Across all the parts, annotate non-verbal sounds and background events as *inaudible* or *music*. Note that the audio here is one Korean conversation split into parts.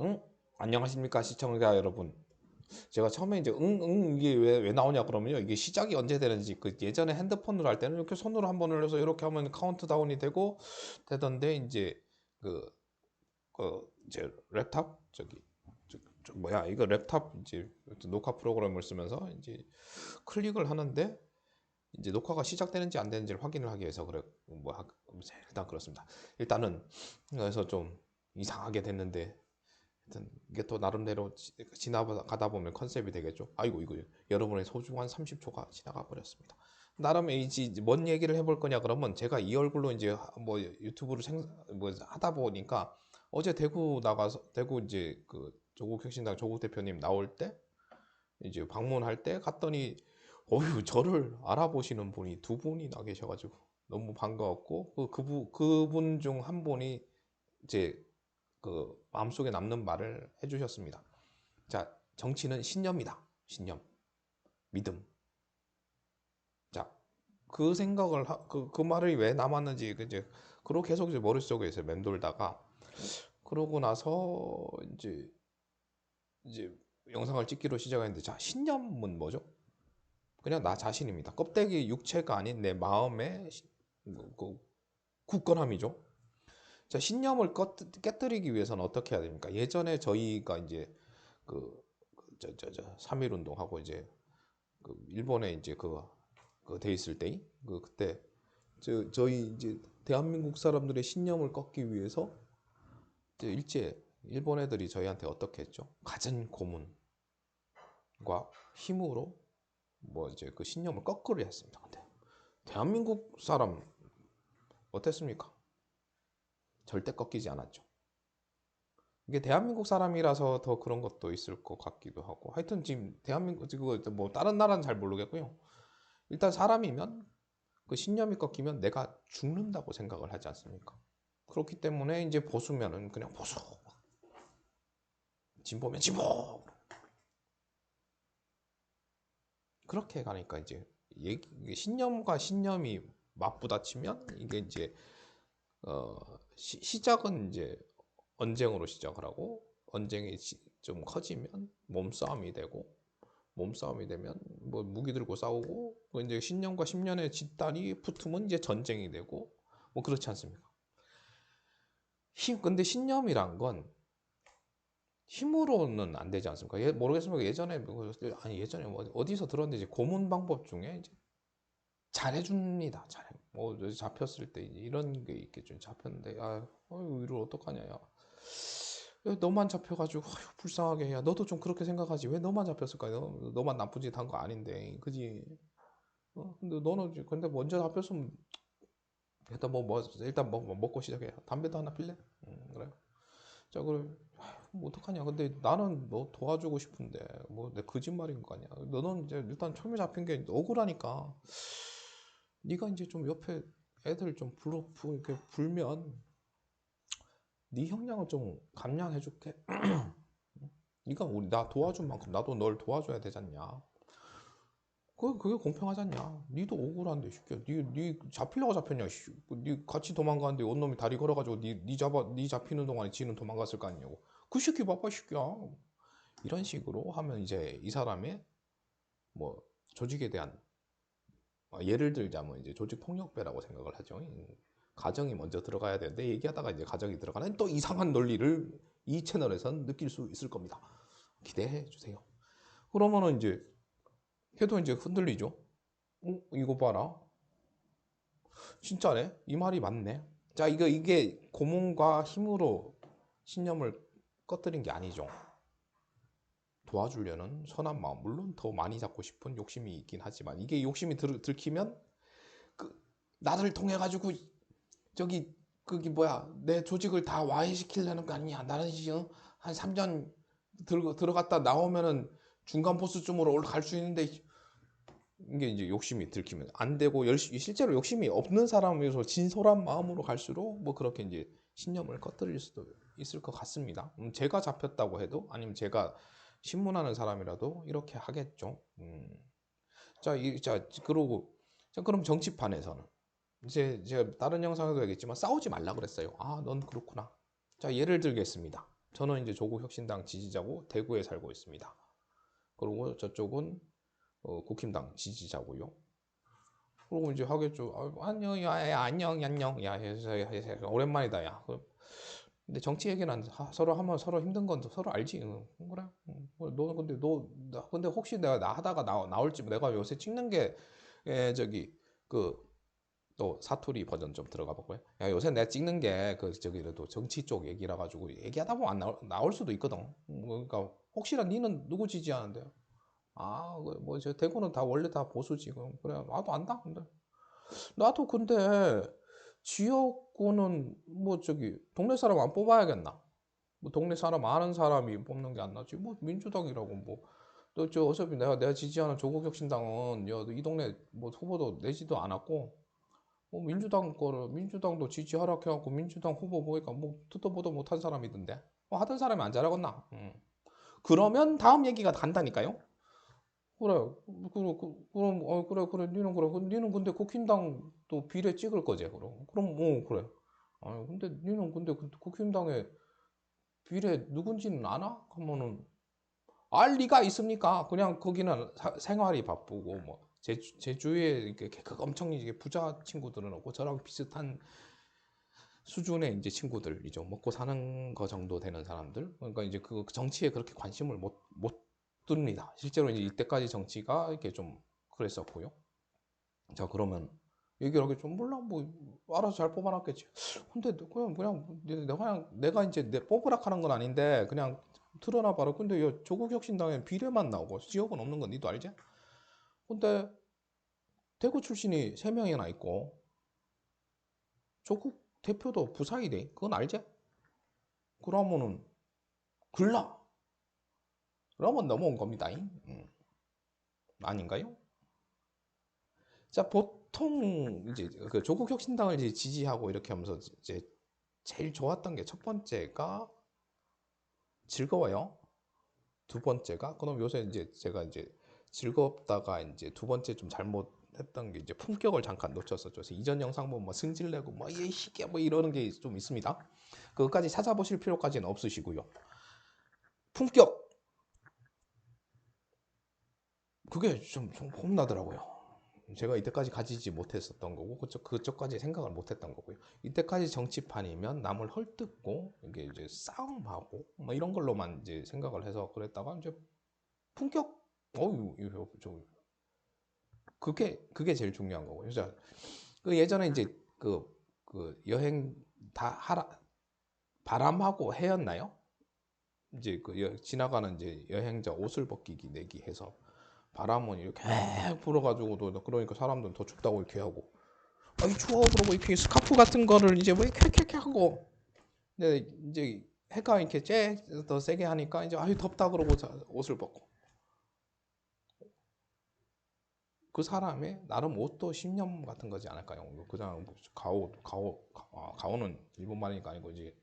응? 안녕하십니까 시청자 여러분. 제가 처음에 이제 응, 응 이게 왜, 왜 나오냐 그러면요. 이게 시작이 언제 되는지 그 예전에 핸드폰으로 할 때는 이렇게 손으로 한번 올려서 이렇게 하면 카운트다운이 되고 되던데 이제 그, 그 이제 랩탑 저기 저, 저 뭐야 이거 랩탑 이제 녹화 프로그램을 쓰면서 이제 클릭을 하는데 이제 녹화가 시작되는지 안 되는지를 확인을 하기 위해서 그래 뭐 하- 일단 그렇습니다. 일단은 그래서 좀 이상하게 됐는데 하여튼 이게 또 나름대로 지- 지나가다 보면 컨셉이 되겠죠. 아이고 이거 여러분의 소중한 30초가 지나가 버렸습니다. 나름 이제 뭔 얘기를 해볼 거냐 그러면 제가 이 얼굴로 이제 뭐 유튜브를 생, 뭐 하다 보니까 어제 대구 나가서 대구 이제 그 조국 혁신당 조국 대표님 나올 때 이제 방문할 때 갔더니 어휴 저를 알아보시는 분이 두 분이 나 계셔가지고 너무 반가웠고 그 그분 그분 중 한 분이 이제 그 마음속에 남는 말을 해주셨습니다. 자 정치는 신념이다. 신념, 믿음. 자 그 생각을 그그 말이 왜 남았는지 그 이제 그러고 계속 이제 머릿속에 이제 맴돌다가 그러고 나서 이제 이제 영상을 찍기로 시작했는데 자 신념은 뭐죠? 그냥 나 자신입니다. 껍데기 육체가 아닌 내 마음의 시- 그- 그 굳건함이죠. 자, 신념을 껐- 깨뜨리기 위해서는 어떻게 해야 됩니까? 예전에 저희가 이제 그, 저, 저, 저, 3.1 운동하고 이제 그 일본에 이제 그, 그돼 있을 때, 그, 그때 저, 저희 이제 대한민국 사람들의 신념을 꺾기 위해서 일제 일본 애들이 저희한테 어떻게 했죠? 갖은 고문과 힘으로 뭐 이제 그 신념을 거꾸로 했습니다. 근데 대한민국 사람 어땠습니까? 절대 꺾이지 않았죠. 이게 대한민국 사람이라서 더 그런 것도 있을 것 같기도 하고 하여튼 지금 대한민국 지금 뭐 다른 나라는 잘 모르겠고요. 일단 사람이면 그 신념이 꺾이면 내가 죽는다고 생각을 하지 않습니까? 그렇기 때문에 이제 보수면은 그냥 보수, 진보면 진보, 그렇게 가니까 이제 얘기, 신념과 신념이 맞부딪히면 이게 이제 어, 시, 시작은 이제 언쟁으로 시작을 하고 언쟁이 시- 좀 커지면 몸싸움이 되고 몸싸움이 되면 뭐 무기 들고 싸우고 뭐 이제 신념과 신념의 집단이 붙으면 이제 전쟁이 되고 뭐 그렇지 않습니까? 힘 근데 신념이란 건 힘으로는 안 되지 않습니까? 예, 모르겠습니다. 예전에 뭐, 아니 예전에 뭐 어디서 들었는데 고문 방법 중에 이제 잘해줍니다. 잘해. 뭐 잡혔을 때 이런 게 있겠죠. 잡혔는데 아, 어휴 이를 어떡하냐 야. 야, 너만 잡혀가지고 아휴, 불쌍하게 야 너도 좀 그렇게 생각하지 왜 너만 잡혔을까? 너 너만 나쁜 짓 한 거 아닌데 그지? 어, 근데 너는 근데 먼저 잡혔으면 일단 뭐, 뭐 일단 뭐, 뭐 먹고 시작해. 담배도 하나 필래? 음, 그래. 자, 그래. 뭐 어떡하냐. 근데 나는 너 도와주고 싶은데, 뭐, 내 거짓말인 거 아니야. 너는 이제 일단 처음에 잡힌 게 억울하니까, 네가 이제 좀 옆에 애들 좀 불러, 불- 이렇게 불면, 네 형량을 좀 감량해 줄게. *clears throat* 네가 우리, 나 도와준 만큼 나도 널 도와줘야 되지 않냐. 그, 그게 공평하지 않냐. 니도 억울한데, 쉽게. 니, 니 잡히려고 잡혔냐, 씨. 니 같이 도망가는데 온 놈이 다리 걸어가지고 니, 니 잡아, 니 잡히는 동안에 지는 도망갔을 거 아니냐고. 그 새끼 바빠, 이 새끼야. 이런 식으로 하면 이제 이 사람의 뭐 조직에 대한 어, 예를 들자면 이제 조직 폭력배라고 생각을 하죠. 이 가정이 먼저 들어가야 되는데 얘기하다가 이제 가정이 들어가는 또 이상한 논리를 이 채널에선 느낄 수 있을 겁니다. 기대해 주세요. 그러면은 이제 해도 이제 흔들리죠. 어, 이거 봐라. 진짜네. 이 말이 맞네. 자, 이거 이게 고문과 힘으로 신념을 꺼뜨린 게 아니죠. 도와주려는 선한 마음, 물론 더 많이 잡고 싶은 욕심이 있긴 하지만 이게 욕심이 들, 들키면 그 나를 통해 가지고 저기 그게 뭐야 내 조직을 다 와해시키려는 거 아니냐 나는 지금 한 3년 들, 들어갔다 나오면은 중간 보스쯤으로 올라갈 수 있는데 이게 이제 욕심이 들키면 안 되고 열심히 실제로 욕심이 없는 사람에서 진솔한 마음으로 갈수록 뭐 그렇게 이제 신념을 꺼뜨릴 수도 있을 것 같습니다. 음, 제가 잡혔다고 해도 아니면 제가 신문하는 사람이라도 이렇게 하겠죠. 음. 자, 이, 자, 그러고 자, 그럼 정치판에서는 이제 제가 다른 영상에도 얘기했지만 싸우지 말라 그랬어요. 아, 넌 그렇구나. 자, 예를 들겠습니다. 저는 이제 조국 혁신당 지지자고 대구에 살고 있습니다. 그리고 저쪽은 어, 국힘당 지지자고요. 그리고 이제 하겠죠. 아, 안녕, 야, 야, 안녕, 안녕, 야, 야, 야, 야, 야, 오랜만이다, 야. 그럼 근데 정치 얘기는 하- 서로 하면 서로 힘든 건 서로 알지. 응, 그래. 응. 너 근데 너 나- 근데 혹시 내가 나 하다가 나, 나올지 내가 요새 찍는 게 에, 저기 그 또 사투리 버전 좀 들어가 볼까요? 야 요새 내가 찍는 게 그 저기 그래도 정치 쪽 얘기라 가지고 얘기하다 보면 안 나올, 나올 수도 있거든. 음, 그러니까 혹시나 니는 누구 지지하는데요? 아, 뭐 저 대구는 다 원래 다 보수지. 그럼 그래. 나도 안다. 근데 나도 근데 지역 구는 뭐 저기 동네 사람 안 뽑아야겠나? 뭐 동네 사람 아는 사람이 뽑는 게 안 나지. 뭐 민주당이라고 뭐. 너저 어차피 내가 내가 지지하는 조국혁신당은 야, 이 동네 뭐 후보도 내지도 않았고 뭐 민주당 거를 민주당도 지지하라 해갖고 민주당 후보 보니까 뭐 듣도 보도 못한 사람이던데 뭐 하던 사람이 안 잘하겠나? 음. 그러면 다음 얘기가 간다니까요. 그래, 그래, 그, 그럼, 어, 그래, 그래, 니는 그래, 그, 니는 근데 국힘당도 비례 찍을 거지, 그럼. 그럼, 어, 그래. 아, 근데 니는 근데 그 국힘당에 비례 누군지는 아나? 하면은 알 리가 있습니까? 그냥 거기는 사- 생활이 바쁘고 뭐 제, 제 주위에 이렇게 그 엄청 이게 부자 친구들은 없고 저랑 비슷한 수준의 이제 친구들이죠. 먹고 사는 거 정도 되는 사람들. 그러니까 이제 그 정치에 그렇게 관심을 못, 못 둡니다. 실제로 이제 이때까지 정치가 이렇게 좀 그랬었고요. 자, 그러면 얘기를 하게 좀 몰라 뭐 알아서 잘 뽑아놨겠지. 근데 그냥 그냥 내가 그냥 내가 이제 내 뽑으라 하는 건 아닌데 그냥 드러나 봐라. 근데 야, 조국 혁신당에 비례만 나오고 지역은 없는 건 니도 알지? 근데 대구 출신이 세 명이나 있고 조국 대표도 부사이래. 그건 알지? 그러면은 글라. 그러면 넘어온 겁니다. 음. 아닌가요? 자, 보통 이제 그 조국 혁신당을 이제 지지하고 이렇게 하면서 이제 제일 좋았던 게 첫 번째가 즐거워요. 두 번째가 그럼 요새 이제 제가 이제 즐겁다가 이제 두 번째 좀 잘못했던 게 이제 품격을 잠깐 놓쳤었죠. 그래서 이전 영상 보면 뭐 승질 내고 뭐이 시계 뭐 이러는 게 좀 있습니다. 그것까지 찾아보실 필요까지는 없으시고요. 품격 그게 좀, 좀 홈나더라고요. 제가 이때까지 가지지 못했었던 거고 그쪽 그쪽까지 생각을 못했던 거고요. 이때까지 정치판이면 남을 헐뜯고 이게 이제 싸움하고 뭐 이런 걸로만 이제 생각을 해서 그랬다가 이제 품격 어유 좀 그게 그게 제일 중요한 거고요. 그 예전에 이제 그 그 여행 다 하라 바람하고 해였나요? 이제 그 여- 지나가는 이제 여행자 옷을 벗기기 내기 해서 바람은 이렇게 불어가지고도 그러니까 사람들은 더 춥다고 이렇게 하고 아이 추워 그러고 이렇게 스카프 같은 거를 이제 뭐 이렇게 이렇게 하고 근데 이제 해가 이렇게 쬐더 세게 하니까 이제 아유 덥다 그러고 자- 옷을 벗고 그 사람의 나름 옷도 신념 같은 거지 않을까요? 그냥 뭐 가오 가오 아, 가오는 일본 말이니까 아니고 이제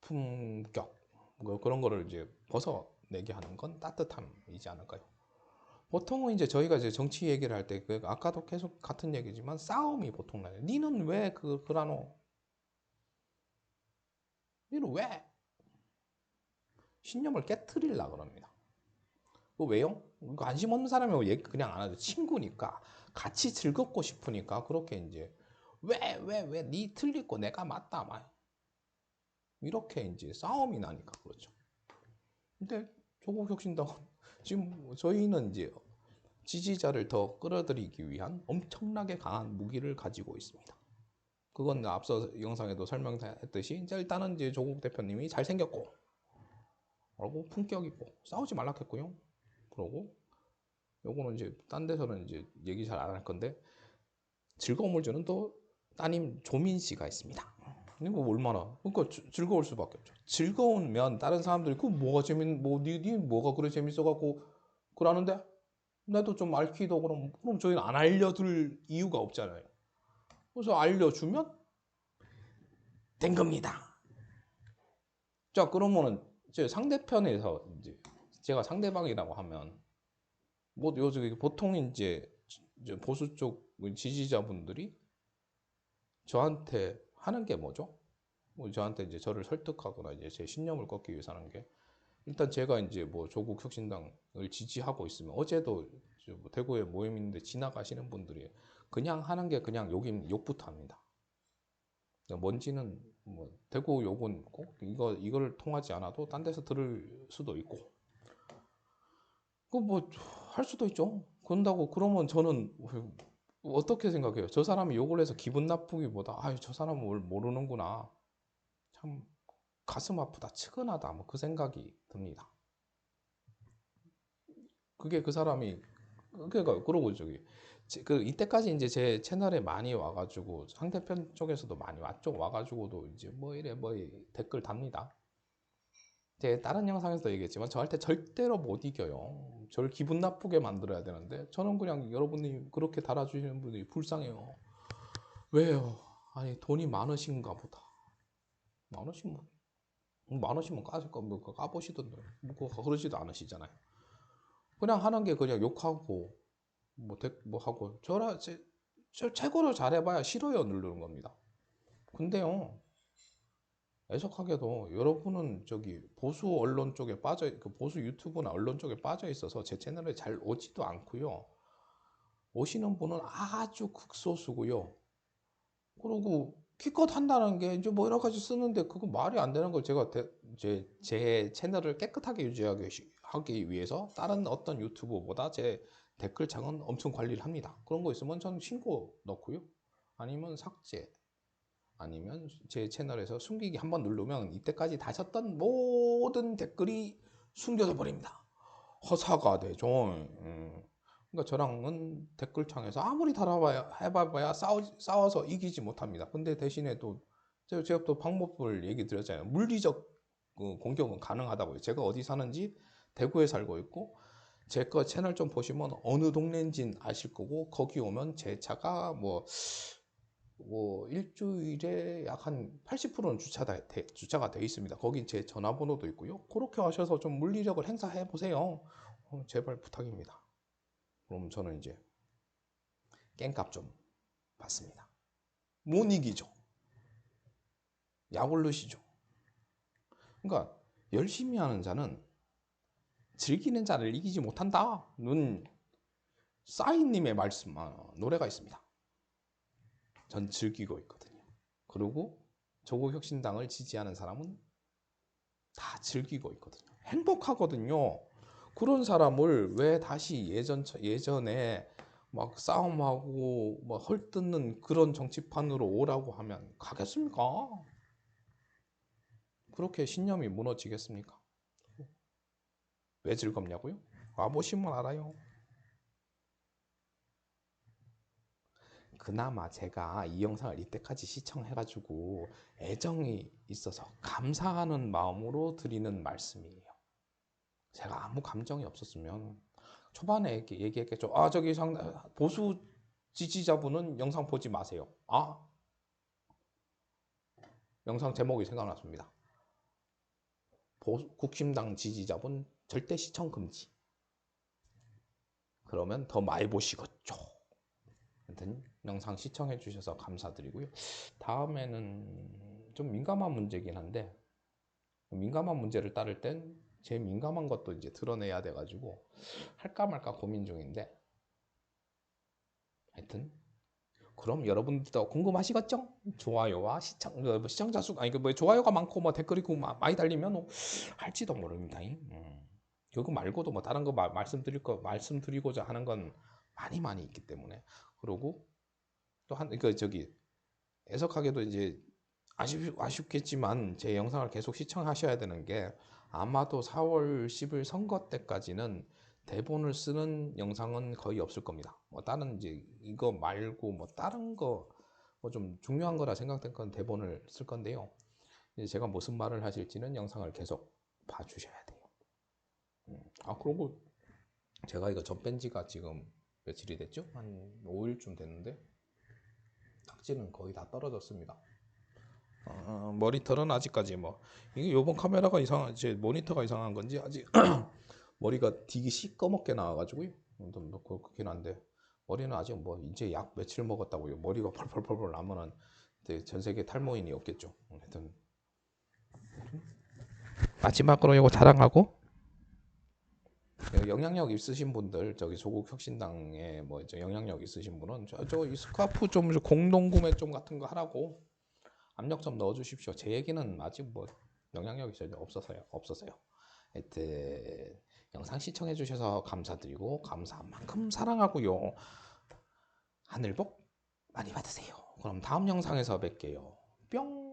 품격 뭐 그런 거를 이제 벗어내게 하는 건 따뜻함이지 않을까요? 보통은 이제 저희가 이제 정치 얘기를 할 때 그 아까도 계속 같은 얘기지만 싸움이 보통 나요. 니는 왜 그 그라노? 니는 왜 신념을 깨트리려 그럽니다. 그 왜요? 그 관심 없는 사람이고 얘기 그냥 안 하죠. 친구니까 같이 즐겁고 싶으니까 그렇게 이제 왜 왜 왜 니 틀리고 내가 맞다 막 이렇게 이제 싸움이 나니까 그렇죠. 근데 조국 혁신당은 지금 저희는 이제 지지자를 더 끌어들이기 위한 엄청나게 강한 무기를 가지고 있습니다. 그건 앞서 영상에도 설명했듯이 일단은 이제 조국 대표님이 잘생겼고 그리고 품격 있고 싸우지 말라 했고요. 그러고 요거는 이제 딴 데서는 이제 얘기 잘 안 할 건데 즐거움을 주는 또 따님 조민 씨가 있습니다. 이거 얼마나 그러니까 주- 즐거울 수밖에 없죠. 즐거우면 다른 사람들이 그 뭐가 재밌 뭐니 니 뭐가 그래 재밌어 갖고 그러는데 나도 좀 알기도 그럼 그럼 저희는 안 알려둘 이유가 없잖아요. 그래서 알려주면 된 겁니다. 자 그러면은 이제 상대편에서 이제 제가 상대방이라고 하면 뭐 요즘 보통 이제 보수 쪽 지지자분들이 저한테 하는 게 뭐죠? 뭐 저한테 이제 저를 설득하거나 이제 제 신념을 꺾기 위해서 하는 게 일단 제가 이제 뭐 조국 혁신당을 지지하고 있으면 어제도 저뭐 대구에 모임인데 지나가시는 분들이 그냥 하는 게 그냥 욕인 욕부터 합니다. 그러니까 뭔지는 뭐 대구 욕은 꼭 이거 이걸 통하지 않아도 딴 데서 들을 수도 있고 그 뭐 할 수도 있죠. 그런다고 그러면 저는 어떻게 생각해요? 저 사람이 욕을 해서 기분 나쁘기보다 아유 저 사람은 뭘 모르는구나 참 가슴 아프다 측은하다 뭐 그 생각이 듭니다. 그게 그 사람이 그러니까 그러고 저기 제- 그 이때까지 이제 제 채널에 많이 와가지고 상대편 쪽에서도 많이 왔죠 와가지고도 이제 뭐 이래 뭐 이- 댓글 답니다. 제 다른 영상에서도 얘기했지만 저한테 절대로 못 이겨요. 저를 기분 나쁘게 만들어야 되는데 저는 그냥 여러분이 그렇게 달아주시는 분들이 불쌍해요. 왜요? 아니 돈이 많으신가 보다. 많으시면 많으시면 까실 거뭐 까보시던데 뭐 그러지도 않으시잖아요. 그냥 하는 게 그냥 욕하고 뭐, 대, 뭐 하고 저라 제, 저 최고로 잘해봐야 싫어요 누르는 겁니다. 근데요 애석하게도 여러분은 저기 보수 언론 쪽에 빠져 그 보수 유튜브나 언론 쪽에 빠져 있어서 제 채널에 잘 오지도 않고요. 오시는 분은 아주 극소수고요. 그리고 기껏 한다는 게 이제 뭐 여러 가지 쓰는데 그거 말이 안 되는 걸 제가 대- 제, 제 채널을 깨끗하게 유지하기 시- 하기 위해서 다른 어떤 유튜버보다 제 댓글창은 엄청 관리를 합니다. 그런 거 있으면 저는 신고 넣고요. 아니면 삭제. 아니면 제 채널에서 숨기기 한번 누르면 이때까지 다셨던 모든 댓글이 숨겨져 버립니다. 허사가 되죠. 음. 그러니까 저랑은 댓글창에서 아무리 달아봐야 해봐봐야 싸우, 싸워서 이기지 못합니다. 근데 대신에 또 제가, 또 방법을 얘기 드렸잖아요. 물리적 그 공격은 가능하다고요. 제가 어디 사는지 대구에 살고 있고 제 거 채널 좀 보시면 어느 동네인지는 아실 거고 거기 오면 제 차가 뭐, 뭐 일주일에 약 한 80%는 주차다, 돼- 주차가 돼 있습니다. 거기 제 전화번호도 있고요. 그렇게 하셔서 좀 물리력을 행사해 보세요. 어, 제발 부탁입니다. 그럼 저는 이제 깽값 좀 받습니다. 못 이기죠. 약올르시죠. 그러니까 열심히 하는 자는 즐기는 자를 이기지 못한다. 는 싸이님의 말씀, 아, 노래가 있습니다. 전 즐기고 있거든요. 그리고 조국 혁신당을 지지하는 사람은 다 즐기고 있거든요. 행복하거든요. 그런 사람을 왜 다시 예전 예전에 막 싸움하고 막 헐뜯는 그런 정치판으로 오라고 하면 가겠습니까? 그렇게 신념이 무너지겠습니까? 왜 즐겁냐고요? 와보시면 알아요. 그나마 제가 이 영상을 이때까지 시청해가지고 애정이 있어서 감사하는 마음으로 드리는 말씀이에요. 제가 아무 감정이 없었으면 초반에 얘기- 얘기했겠죠. 아 저기 상 보수 지지자분은 영상 보지 마세요. 아 영상 제목이 생각났습니다. 보- 국힘당 지지자분 절대 시청 금지. 그러면 더 많이 보시겠죠. 하여튼 영상 시청해 주셔서 감사드리고요. 다음에는 좀 민감한 문제긴 한데 민감한 문제를 따를 땐 제 민감한 것도 이제 드러내야 돼가지고 할까 말까 고민 중인데 하여튼 그럼 여러분들도 궁금하시겠죠? 좋아요와 시청 뭐 시청자 수 아니 그뭐 좋아요가 많고 뭐 댓글이 그 마- 많이 달리면 뭐 할지도 모릅니다. 음. 그거 말고도 뭐 다른 거 마- 말씀드릴 거 말씀드리고자 하는 건 많이 많이 있기 때문에 그러고 또 한그 저기 애석하게도 이제 아쉽, 아쉽겠지만 제 영상을 계속 시청하셔야 되는 게 아마도 4월 10일 선거 때까지는 대본을 쓰는 영상은 거의 없을 겁니다. 뭐 다른 이제 이거 말고 뭐 다른 거 뭐 좀 중요한 거라 생각된 건 대본을 쓸 건데요. 이제 제가 무슨 말을 하실지는 영상을 계속 봐주셔야 돼요. 음, 아 그리고 제가 이거 전뺀 지가 지금 며칠이 됐죠? 한 5일쯤 됐는데 딱지는 거의 다 떨어졌습니다. 어, 머리털은 아직까지 뭐 이게 요번 카메라가 이상 제 모니터가 이상한 건지 아직 *clears throat* 머리가 되게 시꺼멓게 나와가지고요. 좀뭐 그렇긴 한데 머리는 아직 뭐 이제 약 며칠 먹었다고요. 머리가 펄펄펄펄 나면은 전 세계 탈모인이 없겠죠. 하여튼 마지막으로 이거 자랑하고 예, 영향력 있으신 분들 저기 조국 혁신당에 뭐 이제 영향력 있으신 분은 저 저 이 스카프 좀 공동 구매 좀 같은 거 하라고 압력 좀 넣어 주십시오. 제 얘기는 아직 뭐 영향력이 전혀 없어서요. 없어서요. 하여튼 영상 시청해 주셔서 감사드리고 감사한 만큼 사랑하고요. 하늘복 많이 받으세요. 그럼 다음 영상에서 뵐게요. 뿅.